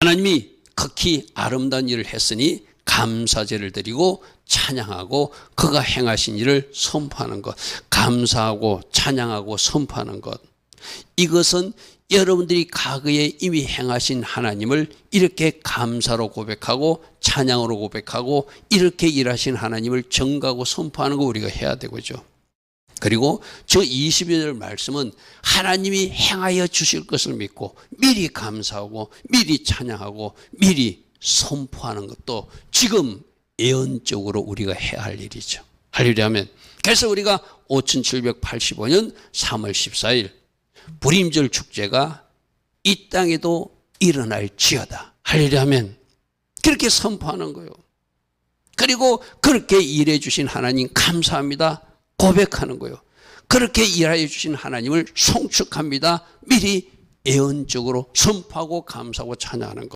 하나님이 극히 아름다운 일을 했으니 감사제를 드리고 찬양하고 그가 행하신 일을 선포하는 것. 감사하고 찬양하고 선포하는 것. 이것은 여러분들이 과거에 이미 행하신 하나님을 이렇게 감사로 고백하고 찬양으로 고백하고 이렇게 일하신 하나님을 정가고 선포하는 거 우리가 해야 되고죠. 그리고 저 20절 말씀은 하나님이 행하여 주실 것을 믿고 미리 감사하고 미리 찬양하고 미리 선포하는 것도 지금 예언적으로 우리가 해야 할 일이죠. 하려면 그래서 우리가 5785년 3월 14일 불임절 축제가 이 땅에도 일어날 지어다 하려면 그렇게 선포하는 거예요. 그리고 그렇게 일해 주신 하나님 감사합니다. 고백하는 거예요. 그렇게 일하여 주신 하나님을 송축합니다. 미리 예언적으로 선포하고 감사하고 찬양하는 것.